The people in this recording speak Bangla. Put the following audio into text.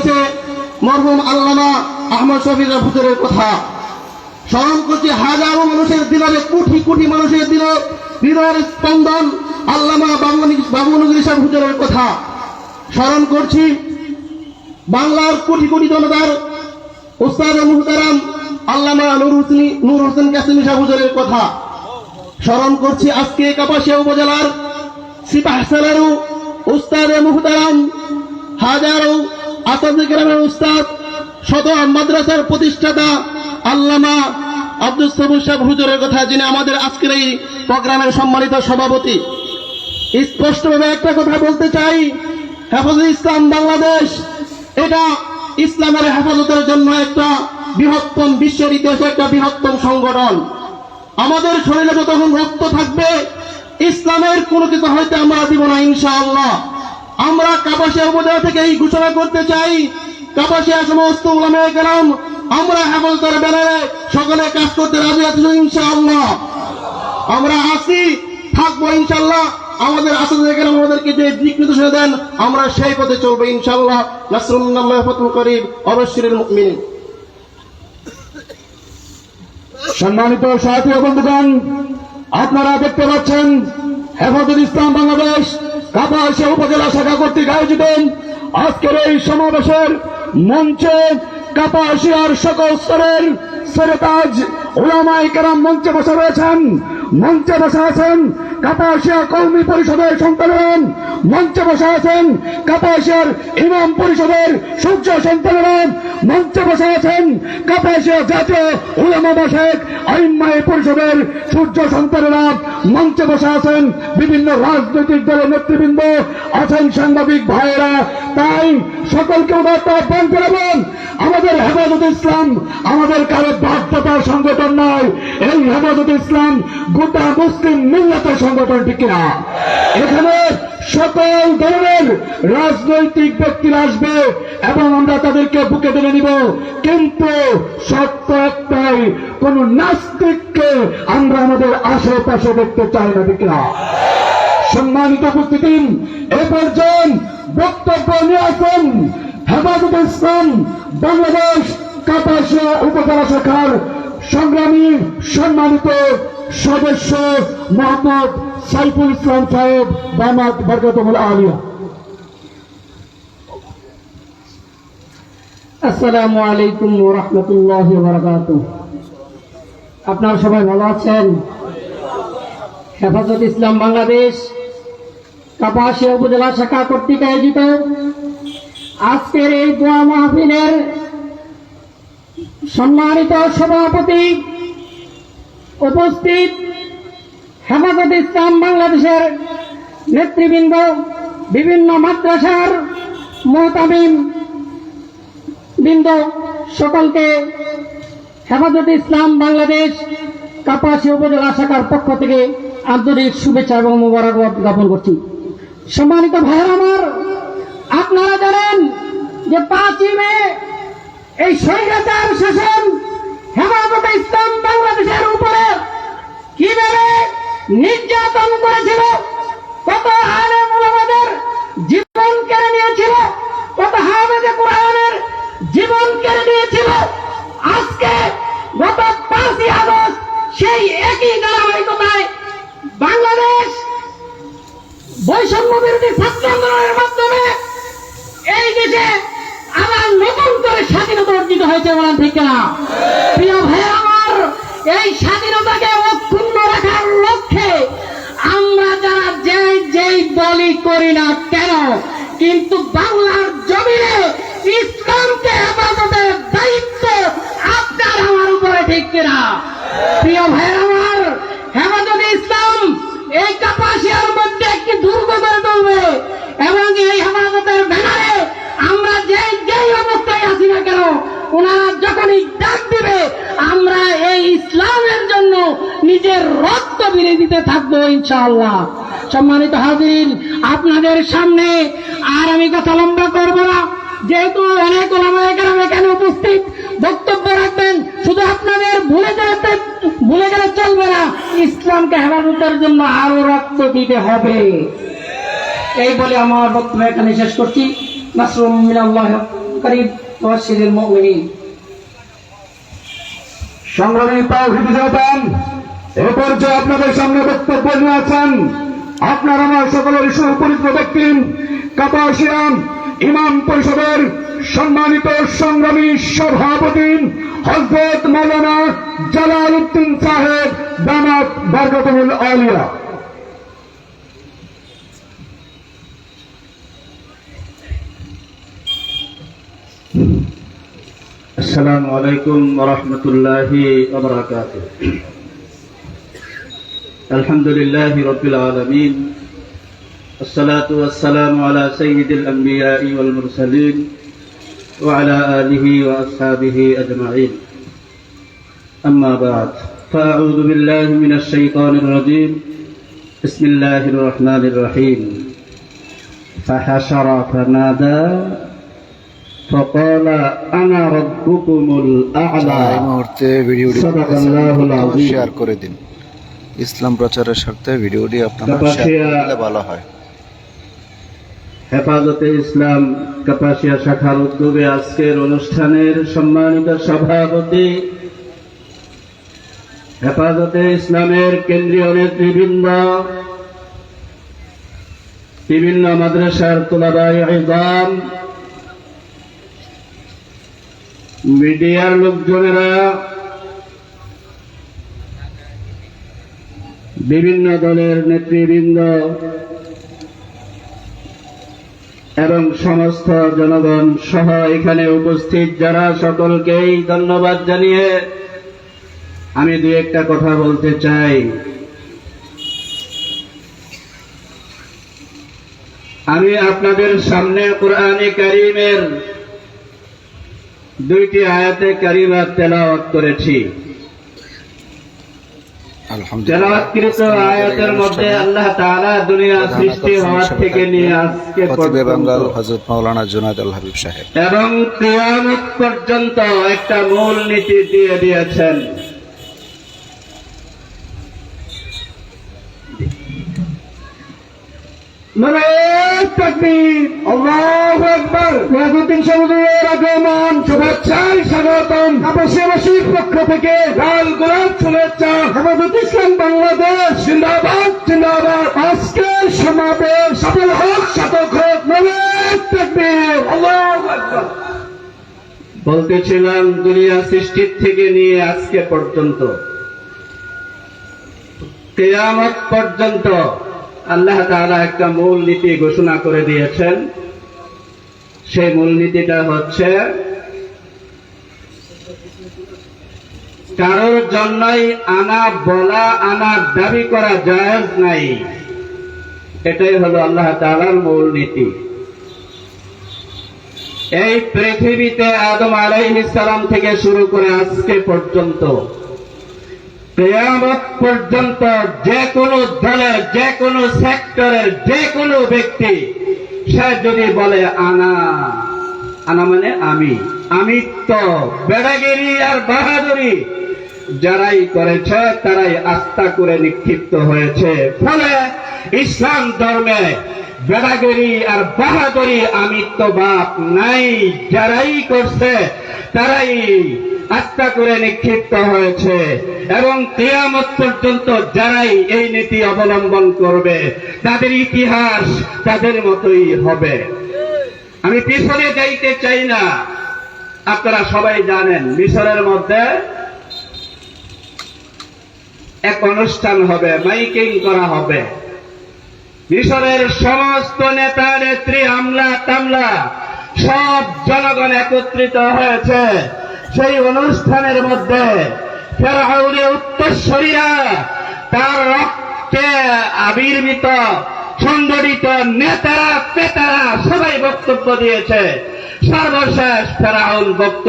করেছে মরহুম আল্লামা আহমদ শফির হুজুরের কথা। স্মরণ করছি, হাজারো মানুষের দিনের, কোটি কোটি মানুষের দিন হৃদয়ের স্পন্দন আল্লামা বাবুনি বাবু নজরুল ইসলাম হুজুরের কথা। স্মরণ করছি, বাংলার কোটি কোটি জনতার উস্তাদ মুহতারাম আল্লামা নূর হোসেন নূর হোসেন কাসিমি সাহ হুজুরের কথা। স্মরণ করছি আজকে কাপাসিয়া উপজেলার সিপাহ সালারু উস্তাদ মুহতারাম হাজারো আসাদ গ্রামের উস্তাদ শত মাদ্রাসার প্রতিষ্ঠাতা আল্লামা আব্দুল সবুর সাহেব হুজুরের কথা, যিনি আমাদের আজকের এই প্রোগ্রামের সম্মানিত সভাপতি। স্পষ্টভাবে একটা কথা বলতে চাই হেফাজুল ইসলাম বাংলাদেশ, এটা ইসলামের হেফাজতের জন্য একটা বৃহত্তম, বিশ্বের ইতিহাসে একটা বৃহত্তম সংগঠন। আমাদের শরীরে যতক্ষণ রক্ত থাকবে, ইসলামের কোনো কিছু হয়তো আমরা দিব না, ইনশাআল্লাহ। আমরা কাপাসিয়া উপজেলা থেকে এই ঘোষণা করতে চাই। কাপাসিয়া সমস্ত উলামে গেলাম আমরা হেফাজতের ব্যানারে সকলে কাজ করতে রাজি আছি ইনশাআল্লাহ। আমরা আসি, থাকব ইনশাল্লাহ আমাদের আসাদ এখানে আমাদেরকে যে দিক নির্দেশনা দেন, আমরা সেই পথে চলবো ইনশাল্লাহ নাসরুল্লাহ ফতুল করিম অবশ্যের মুমিনিন সম্মানিত সাথী বন্ধুগণ, আপনারা দেখতে পাচ্ছেন হেফাজুল ইসলাম বাংলাদেশ কাপাসিয়া উপজেলা শাখা কর্তৃক আয়োজিত আজকের এই সমাবেশের মঞ্চে কাপাসিয়ার সকল স্তরের সেরেতাজ ওলামাই কেরাম মঞ্চে বসে রয়েছেন। মঞ্চে বসে আছেন কাপাসিয়া কৌমি পরিষদের সন্তানগণ মঞ্চে বসে আছেন কাপাসিয়ার ইমাম পরিষদের সূর্য সন্তানগণ মঞ্চে বসে আছেন কাপাসিয়া জাতীয় উলামা বাসেক আইনমাই পরিষদের সূর্য সন্তানেরা মঞ্চে বসে আছেন বিভিন্ন রাজনৈতিক দলের নেতৃবৃন্দ, আছেন সাংবাদিক ভাইয়েরা। তাই সকলকে উদার্ত আহ্বান করবেন আমাদের হেফাজত ইসলাম আমাদের কারও বাধ্যতার সংগঠন নয়। এই হেফাজত ইসলাম গোটা মুসলিম মিল্লাতের সংগঠন ঠিক কিনা? এখানে সকল ধরনের রাজনৈতিক ব্যক্তিরা আসবে এবং আমরা তাদেরকে বুকে টেনে নিব। কিন্তু সত্য একটাই, কোন নাস্তিককে আমরা আমাদের আশেপাশে দেখতে চাই না ঠিক কিনা? সম্মানিত উপস্থিতি, এ পর্যন্ত বক্তব্য নিয়ে আসেন। হেফাজত ইসলাম, বাংলাদেশ, কাপাসিয়া উপজেলা শাখার সংগ্রামী সম্মানিত সদস্য মোহাম্মদ সাইফুল ইসলাম সাহেব দামাত বরকতমুল আলিয়া। আসসালামু আলাইকুম রহমতুল্লাহ বারাকাত। আপনারা সবাই ভালো আছেন? হেফাজত ইসলাম বাংলাদেশ, কাপাসিয়া উপজেলা শাখা কর্তৃক আয়োজিত আজকের এই দোয়া মাহফিলের সম্মানিত সভাপতি উপস্থিত হেফাজত ইসলাম বাংলাদেশের নেতৃবৃন্দ, বিভিন্ন মাদ্রাসার মোহতামিম বৃন্দ, সকলকে হেফাজত ইসলাম বাংলাদেশ কাপাসি উপজেলা শাখার পক্ষ থেকে আন্তরিক শুভেচ্ছা এবং মোবারকবাদ জ্ঞাপন করছি। সম্মানিত ভাইয়ের আমার, আপনারা জানেন যে পাঁচই মে এই স্বৈরাচার শাসন হেফাজত ইসলাম বাংলাদেশের উপরে কীভাবে নির্যাতন করেছিল, কত আলেম ওলামাদের জীবন কেড়ে নিয়েছিল, কত হাফেজে কোরআনের জীবন কেড়ে নিয়েছিল, আজকে গত পাঁচই আগস্ট সেই একই ধারাবাহিকতায় বাংলাদেশ বৈষম্য বিরোধী ছাত্র আন্দোলনের মাধ্যমে এই দেশে আবার নতুন করে স্বাধীনতা অর্জিত হয়েছে বলেন ঠিক না প্রিয় ভাই আমার এই স্বাধীনতাকে অক্ষুণ্ণ রাখার লক্ষ্যে আমরা যারা যেই যেই বলি করি না কেন, কিন্তু বাংলার জমিনে ইসলামকে হেফাজতের দায়িত্ব আপনার আমার উপরে, ঠিক কিনা? প্রিয় ভাই আমার, হেফাজতে ইসলাম, এই কাপাসিয়ার মধ্যে একটি দুর্গ করে তুলবে এবং এই হেফাজতের ব্যানারে আমরা যেই যেই অবস্থায় আছি না কেন, ওনারা যখনই ডাক দিবে আমরা এই ইসলামের জন্য নিজের রক্ত বিড়ে দিতে থাকব, ইনশাআল্লাহ। সম্মানিত হাজির, আপনাদের সামনে আর আমি কথা লম্বা করব না। যেহেতু অনেক ওলামায়াম এখানে উপস্থিত, বক্তব্য রাখবেন, শুধু আপনাদের ভুলে গেলে ভুলে গেলে চলবে না। ইসলামকে হেফাজতের জন্য আরও রক্ত দিতে হবে। এই বলে আমার বক্তব্য এখানে শেষ করছি। নাসরুম মিনাল্লাহ করিম ওয়াসিল মুমিনিন। সংগ্রামী তাওহিদি জনতান এ পর্যায়ে আপনাদের সামনে বক্তব্য নিয়ে আছেন আপনার আমার সকলের সুপরিচিত ব্যক্তি কাপাসিয়াম ইমাম পরিষদের সম্মানিত সংগ্রামী সভাপতি, হজরত মৌলানা জালাল উদ্দিন সাহেব দানাত বরকতুল আলিয়া। السلام عليكم ورحمة الله وبركاته. الحمد لله رب العالمين. الصلاة والسلام على سيد الأنبياء والمرسلين وعلى آله وأصحابه أجمعين. أما بعد فأعوذ بالله من الشيطان الرجيم. بسم الله الرحمن الرحيم. فحشر فنادى فقال أنا ربكم এই الأعلى মুহূর্তে ভিডিওটি সাদাকাল্লাহুল আযীম। শেয়ার করে দিন ইসলাম প্রচারের স্বার্থে ভিডিওটি আপনারা কাপাসিয়া- শেয়ার করলে ভালো হয় হেফাজতে ইসলাম কাপাসিয়া শাখার উদ্যোগে আজকের অনুষ্ঠানের সম্মানিত সভাপতি হেফাজতে ইসলামের কেন্দ্রীয় নেতৃবৃন্দ বিভিন্ন মাদ্রাসার তোলাবাই ইজাম মিডিয়ার লোকজনেরা বিভিন্ন দলের নেতৃবৃন্দ এবং সমস্ত জনগণ সহ এখানে উপস্থিত যারা সকলকেই ধন্যবাদ জানিয়ে আমি দু একটা কথা বলতে চাই। আমি আপনাদের সামনে কোরআনে কারিমের দুইটি আয়াতে কারিমা তেলাওয়াত করেছি। আলহামদুলিল্লাহ তেলাওয়াতকৃত আয়াতের মধ্যে আল্লাহ তাআলা দুনিয়া সৃষ্টি হওয়ার থেকে নিয়ে আজকে খতিবে বাঙ্গাল পর্যন্ত হজরত মাওলানা জুনাদ আল হাবিব সাহেব। এবং কিয়ামত পর্যন্ত একটা মূল নীতি দিয়ে দিয়েছেন। সবুজের আগমন শুভেচ্ছায় স্বাগতম। আবাসীবাসীর পক্ষ থেকে লাল গোলাপ শুভেচ্ছা হেফাজত ইসলাম বাংলাদেশ। জিন্দাবাদ জিন্দাবাদ। আজকের সমাবেশ। সফল হোক শতক হোক। নলেজ তাকবীর। আল্লাহু আকবার। বলতেছিলাম দুনিয়া সৃষ্টির থেকে নিয়ে আজকে পর্যন্ত। কেয়ামত পর্যন্ত আল্লাহ তাআলা একটা মূল নীতি ঘোষণা করে দিয়েছেন। সেই মূল নীতিটা হচ্ছে, কারোর জন্যই আনা, বলা, আনা, দাবি করা জায়েজ নাই। এটাই হলো আল্লাহ তাআলার মূল নীতি। এই পৃথিবীতে আদম আলাইহিস সালাম থেকে শুরু করে আজকে পর্যন্ত কেয়ামত পর্যন্ত যে কোনো দলের যে কোনো সেক্টরের যে কোনো ব্যক্তি, সে যদি বলে, আনা আনা মানে আমি, আমিত্ব, বেড়াগিরি আর বাহাদুরি, যারাই করেছে তারাই আস্থা করে নিক্ষিপ্ত হয়েছে। ফলে ইসলাম ধর্মে বেড়াগিরি আর বাহাদুরি আমিত্ব বাপ নাই। যারাই করছে তারাই আস্থা করে নিক্ষিপ্ত হয়েছে। এবং কেয়ামত পর্যন্ত যারাই এই নীতি অবলম্বন করবে, তাদের ইতিহাস তাদের মতোই হবে। আমি পিছনে যাইতে চাই না। আপনারা সবাই জানেন, মিশরের মধ্যে এক অনুষ্ঠান হবে, মাইকিং করা হবে। মিশরের সমস্ত নেতা, নেত্রী, আমলা, তামলা, সব জনগণ একত্রিত হয়েছে। সেই অনুষ্ঠানের মধ্যে ফেরাউনের উত্তরসরীরা তার রক্তে আবির্ভূত, সংগঠিত নেতারা, পেতারা সবাই বক্তব্য দিয়েছে। সর্বশেষ ফেরাউল বক্তব্য